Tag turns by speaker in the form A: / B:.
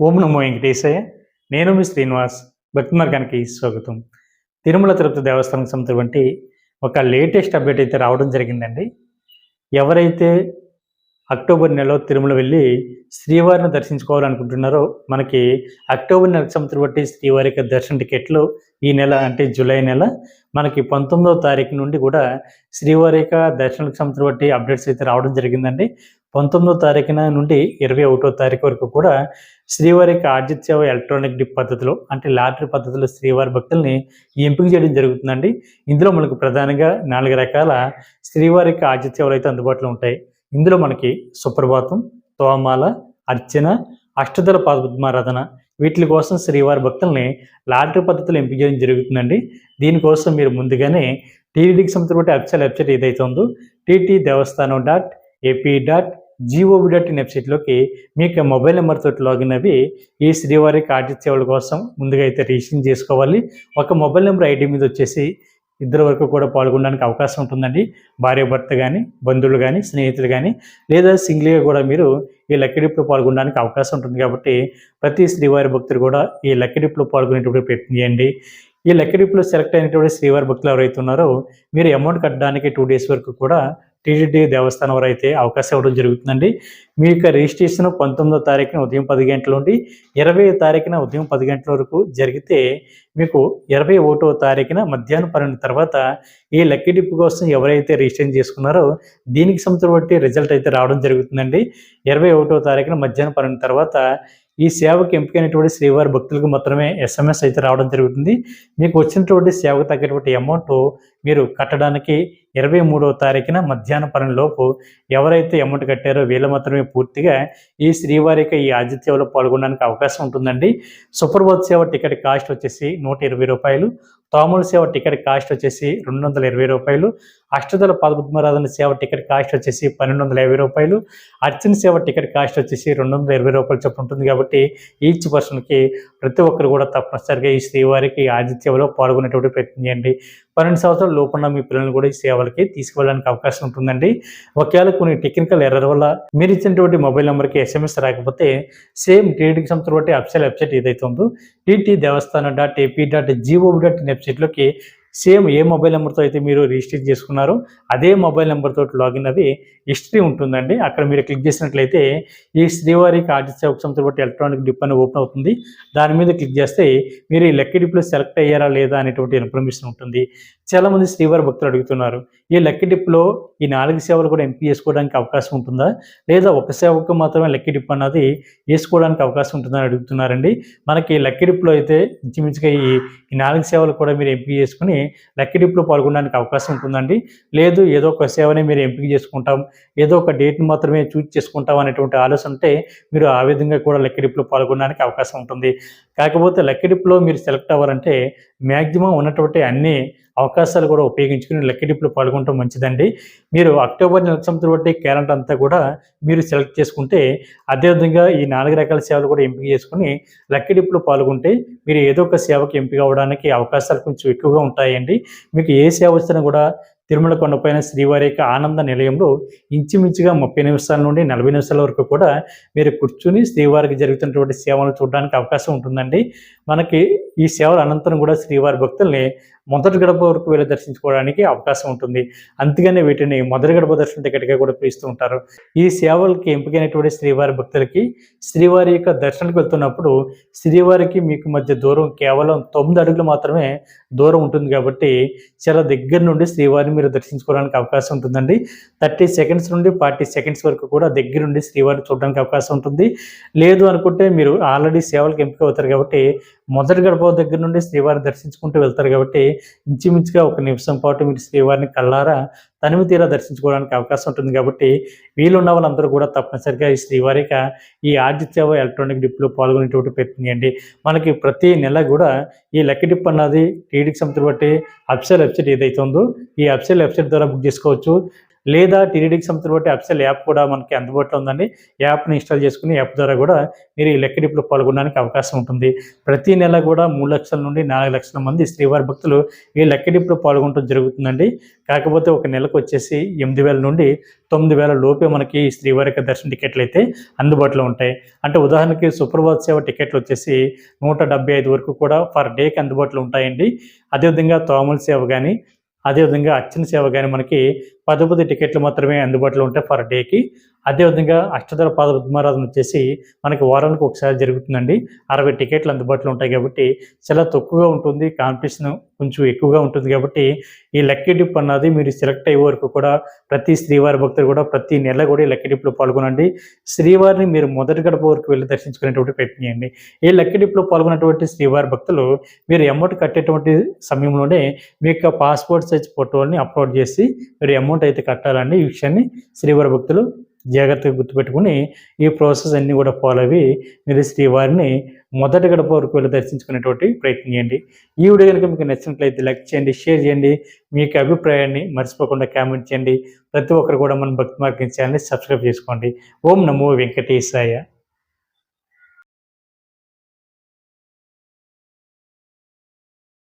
A: ఓం నమో వెంకటేశయ్య. నేను మీ శ్రీనివాస్. భక్తి మార్గానికి స్వాగతం. తిరుమల తిరుపతి దేవస్థానం సంబంధించిన వంటి ఒక లేటెస్ట్ అప్డేట్ అయితే రావడం జరిగిందండి. ఎవరైతే అక్టోబర్ నెలలో తిరుమల వెళ్ళి శ్రీవారిని దర్శించుకోవాలనుకుంటున్నారో మనకి అక్టోబర్ నెలకు సంవత్సరం బట్టి శ్రీవారి యొక్క దర్శన టికెట్లు ఈ నెల అంటే జూలై నెల మనకి పంతొమ్మిదవ తారీఖు నుండి కూడా శ్రీవారి యొక్క దర్శనకు సంవత్సరం బట్టి అప్డేట్స్ అయితే రావడం జరిగిందండి. పంతొమ్మిదో తారీఖున నుండి ఇరవై ఒకటో తారీఖు వరకు కూడా శ్రీవారి యొక్క సేవ ఎలక్ట్రానిక్ డిప్ పద్ధతిలో అంటే లాటరీ పద్ధతిలో శ్రీవారి భక్తుల్ని ఎంపిక చేయడం జరుగుతుందండి. ఇందులో మనకు ప్రధానంగా నాలుగు రకాల శ్రీవారికి యొక్క సేవలు అయితే అందుబాటులో ఉంటాయి. ఇందులో మనకి సుప్రభాతం తోమాల అర్చన అష్టదల పద్మారాధన వీటి కోసం శ్రీవారి భక్తుల్ని లాటరీ పద్ధతిలో ఎంపిక చేయడం జరుగుతుందండి. దీనికోసం మీరు ముందుగానే టీడీడీకి సంబంధించిన అఫిషియల్ వెబ్సైట్ ఏదైతే ఉందో TT Devasthanam dot AP dot gov dot in వెబ్సైట్లోకి మీకు మొబైల్ నెంబర్తో లాగిన్ అవి ఈ శ్రీవారి ఆర్జిత సేవల కోసం ముందుగా అయితే రిజిస్ట్రేషన్ చేసుకోవాలి. ఒక మొబైల్ నెంబర్ ఐడి మీద వచ్చేసి ఇద్దరు వరకు కూడా పాల్గొనడానికి అవకాశం ఉంటుందండి. భార్య భర్త కానీ బంధువులు కానీ స్నేహితులు కానీ లేదా సింగిల్గా కూడా మీరు ఈ లక్కడిప్లో పాల్గొనడానికి అవకాశం ఉంటుంది కాబట్టి ప్రతి శ్రీవారి భక్తులు కూడా ఈ లక్కడిప్లో పాల్గొనేటప్పుడు ప్రయత్నం చేయండి. ఈ లక్కడిప్లో సెలెక్ట్ అయినటువంటి శ్రీవారి భక్తులు ఎవరైతే ఉన్నారో మీరు అమౌంట్ కట్టడానికి టూ డేస్ వరకు కూడా టీటీడీ దేవస్థానం వారు అయితే అవకాశం ఇవ్వడం జరుగుతుందండి. మీ యొక్క రిజిస్ట్రేషన్ పంతొమ్మిదో తారీఖున ఉదయం పది గంటల నుండి ఇరవై తారీఖున ఉదయం పది గంటల వరకు జరిగితే మీకు ఇరవై ఒకటో తారీఖున మధ్యాహ్నం పన్నెండు తర్వాత ఈ లక్కీ డిప్ కోసం ఎవరైతే రిజిస్ట్రేషన్ చేసుకున్నారో దీనికి సంబంధించిన బట్టి రిజల్ట్ అయితే రావడం జరుగుతుందండి. ఇరవై ఒకటో తారీఖున మధ్యాహ్నం పన్నెండు తర్వాత ఈ సేవకు ఎంపికైనటువంటి శ్రీవారి భక్తులకు మాత్రమే ఎస్ఎంఎస్ అయితే రావడం జరుగుతుంది. మీకు వచ్చినటువంటి సేవకు తగ్గటువంటి అమౌంట్ మీరు కట్టడానికి ఇరవై మూడవ తారీఖున మధ్యాహ్న పన్నెండు ఎవరైతే అమౌంట్ కట్టారో వీళ్ళు మాత్రమే పూర్తిగా ఈ శ్రీవారికి ఈ ఆతిథ్యంలో పాల్గొనడానికి అవకాశం ఉంటుందండి. సుప్రభోత్ సేవ టికెట్ కాస్ట్ వచ్చేసి నూట ఇరవై రూపాయలు. తోముల సేవ టికెట్ కాస్ట్ వచ్చేసి రెండు వందల ఇరవై రూపాయలు. అష్టదల పద్మరాధన సేవ టికెట్ కాస్ట్ వచ్చేసి పన్నెండు వందల యాభై రూపాయలు. అర్చన సేవ టికెట్ కాస్ట్ వచ్చేసి రెండు వందల ఇరవై రూపాయలు చొప్పున ఉంటుంది కాబట్టి ఈచ్ పర్సన్కి ప్రతి ఒక్కరు కూడా తప్పనిసరిగా ఈ శ్రీవారికి ఆతిథ్యంలో పాల్గొనేటువంటి ప్రయత్నం చేయండి. పన్నెండు సంవత్సరాల లోపల మీ పిల్లల్ని కూడా ఈ సేవలకి తీసుకువెళ్ళడానికి అవకాశం ఉంటుందండి. ఒకవేళ కొన్ని టెక్నికల్ ఎర్రర్ వల్ల మీరు ఇచ్చినటువంటి మొబైల్ నెంబర్కి ఎస్ఎంఎస్ రాకపోతే సేమ్ టీడీకి సంస్థ బట్టి అఫిషియల్ వెబ్సైట్ ఏదైతే ఉందో TT Devasthanam dot AP dot GOB dot in వెబ్సైట్లోకి సేమ్ ఏ మొబైల్ నెంబర్తో అయితే మీరు రిజిస్టర్ చేసుకున్నారో అదే మొబైల్ నెంబర్ తోటి లాగిన్ అవి హిస్టరీ ఉంటుందండి. అక్కడ మీరు క్లిక్ చేసినట్లయితే ఈ శ్రీవారికి ఆర్థిక సేవకు సంబంధించిన బట్టి ఎలక్ట్రానిక్ డిప్ అని ఓపెన్ అవుతుంది. దాని మీద క్లిక్ చేస్తే మీరు ఈ లక్కీ డిప్లో సెలెక్ట్ అయ్యారా లేదా అనేటువంటి ఇన్ఫర్మేషన్ ఉంటుంది. చాలామంది శ్రీవారి భక్తులు అడుగుతున్నారు ఈ లక్కీ డిప్లో ఈ నాలుగు సేవలు కూడా ఎంపీ చేసుకోవడానికి అవకాశం ఉంటుందా? లేదా ఒక సేవకు మాత్రమే లక్కీ డిప్ అన్నది వేసుకోవడానికి అవకాశం ఉంటుందని అడుగుతున్నారండి. మనకి లక్కీ డిప్లో అయితే ఇంచుమించుగా ఈ ఈ నాలుగు సేవలు కూడా మీరు ఎంపిక చేసుకుని లక్కీ డిప్లో పాల్గొనడానికి అవకాశం ఉంటుందండి. లేదు ఏదో ఒక సేవని మీరు ఎంపిక చేసుకుంటాం ఏదో ఒక డేట్ని మాత్రమే చూజ్ చేసుకుంటాం అనేటువంటి ఆలోచన ఉంటే మీరు ఆ విధంగా కూడా లక్కీ డిప్లో పాల్గొనడానికి అవకాశం ఉంటుంది. కాకపోతే లక్కీ డిప్లో మీరు సెలెక్ట్ అవ్వాలంటే మ్యాక్సిమం ఉన్నటువంటి అన్ని అవకాశాలు కూడా ఉపయోగించుకుని లక్కీ డిప్లో పాల్గొనడం మంచిదండి. మీరు అక్టోబర్ నెల సంవత్సరం బట్టి క్యాలెండర్ అంతా కూడా మీరు సెలెక్ట్ చేసుకుంటే అదేవిధంగా ఈ నాలుగు రకాల సేవలు కూడా ఎంపిక చేసుకుని లక్కీ పాల్గొంటే మీరు ఏదో ఒక సేవకి ఎంపిక అవ్వడానికి అవకాశాలు కొంచెం ఎక్కువగా ఉంటాయండి. మీకు ఏ సేవ వచ్చినా కూడా తిరుమల కొండపైన శ్రీవారి యొక్క ఆనంద నిలయంలో ఇంచుమించుగా ముప్పై నిమిషాల నుండి నలభై నిమిషాల వరకు కూడా మీరు కూర్చుని శ్రీవారికి జరుగుతున్నటువంటి సేవలు చూడడానికి అవకాశం ఉంటుందండి. మనకి ఈ సేవల అనంతరం కూడా శ్రీవారి భక్తుల్ని మొదటి గడప వరకు వెళ్ళి దర్శించుకోవడానికి అవకాశం ఉంటుంది. అందుకనే వీటిని మొదటి గడప దర్శన టికెట్గా కూడా పిలుస్తూ ఉంటారు. ఈ సేవలకి ఎంపికైనటువంటి శ్రీవారి భక్తులకి శ్రీవారి యొక్క దర్శనకు వెళ్తున్నప్పుడు శ్రీవారికి మీకు మధ్య దూరం కేవలం తొమ్మిది అడుగులు మాత్రమే దూరం ఉంటుంది కాబట్టి చాలా దగ్గర నుండి శ్రీవారిని మీరు దర్శించుకోవడానికి అవకాశం ఉంటుందండి. థర్టీ సెకండ్స్ నుండి ఫార్టీ సెకండ్స్ వరకు కూడా దగ్గర నుండి శ్రీవారిని చూడడానికి అవకాశం ఉంటుంది. లేదు అనుకుంటే మీరు ఆల్రెడీ సేవలకు ఎంపిక అవుతారు కాబట్టి మొదటి గడప దగ్గర నుండి శ్రీవారిని దర్శించుకుంటూ వెళ్తారు కాబట్టి ఇంచుమించుగా ఒక నిమిషం పాటు మీరు శ్రీవారిని కళ్ళారా తనివి తీరా దర్శించుకోవడానికి అవకాశం ఉంటుంది కాబట్టి వీలున్న వాళ్ళందరూ కూడా తప్పనిసరిగా ఈ శ్రీవారిక ఈ ఆదిత్య ఎలక్ట్రానిక్ డిప్లో పాల్గొనేటువంటి ప్రయత్నం మనకి ప్రతి నెల కూడా ఈ లక్కీ డిప్ అన్నది టీడీకి సంబంధించి బట్టి అఫిషియల్ వెబ్సైట్ ఏదైతే ఉందో ఈ అఫిషియల్ వెబ్సైట్ ద్వారా బుక్ చేసుకోవచ్చు. లేదా టీడీడీకి సంబంధించిన అఫిషియల్ యాప్ కూడా మనకి అందుబాటులో ఉందండి. యాప్ని ఇన్స్టాల్ చేసుకుని యాప్ ద్వారా కూడా మీరు ఈ లెక్కడిపులో పాల్గొనడానికి అవకాశం ఉంటుంది. ప్రతి నెల కూడా మూడు లక్షల నుండి నాలుగు లక్షల మంది శ్రీవారి భక్తులు ఈ లెక్కడిపులో పాల్గొనడం జరుగుతుందండి. కాకపోతే ఒక నెలకు వచ్చేసి ఎనిమిది వేల నుండి తొమ్మిది వేల లోపే మనకి శ్రీవారి యొక్క దర్శన టికెట్లు అయితే అందుబాటులో ఉంటాయి. అంటే ఉదాహరణకి సుప్రభాత్ సేవ టికెట్లు వచ్చేసి నూట డెబ్బై ఐదు వరకు కూడా పర్ డేకి అందుబాటులో ఉంటాయండి. అదేవిధంగా తోమల సేవ కానీ అదేవిధంగా అర్చన సేవ కానీ మనకి పది పది టికెట్లు మాత్రమే అందుబాటులో ఉంటాయి పర్ డేకి. అదేవిధంగా అష్టదళ పాద పద్మారాధన వచ్చేసి మనకి వారానికి ఒకసారి జరుగుతుందండి. అరవై టికెట్లు అందుబాటులో ఉంటాయి కాబట్టి చాలా తక్కువగా ఉంటుంది కాంపిటీషన్ కొంచెం ఎక్కువగా ఉంటుంది కాబట్టి ఈ లక్కీ డిప్ అన్నది మీరు సెలెక్ట్ అయ్యే వరకు కూడా ప్రతి శ్రీవారి భక్తులు కూడా ప్రతి నెల కూడా ఈ లక్కీ డిప్లో పాల్గొనండి. శ్రీవారిని మీరు మొదటి గడప వరకు వెళ్ళి దర్శించుకునేటువంటి ప్రయత్నం చేయండి. ఈ లక్కీ డిప్లో పాల్గొన్నటువంటి శ్రీవారి భక్తులు మీరు అమౌంట్ కట్టేటువంటి సమయంలోనే మీ యొక్క పాస్పోర్ట్ సైజ్ ఫోటోని అప్లోడ్ చేసి మీరు అమౌంట్ అయితే కట్టాలండి. ఈ విషయాన్ని శ్రీవారి భక్తులు జాగ్రత్తగా గుర్తుపెట్టుకుని ఈ ప్రాసెస్ అన్నీ కూడా ఫాలో అవి మీరు శ్రీవారిని మొదటి గడప వరకు వెళ్ళి దర్శించుకునేటువంటి ప్రయత్నం చేయండి. ఈ వీడియో కనుక మీకు నచ్చినట్లయితే లైక్ చేయండి షేర్ చేయండి మీ యొక్క అభిప్రాయాన్ని మర్చిపోకుండా కామెంట్ చేయండి. ప్రతి ఒక్కరు కూడా మన భక్తి మార్గం ఛానల్ని సబ్స్క్రైబ్ చేసుకోండి. ఓం నమో వెంకటేశాయ.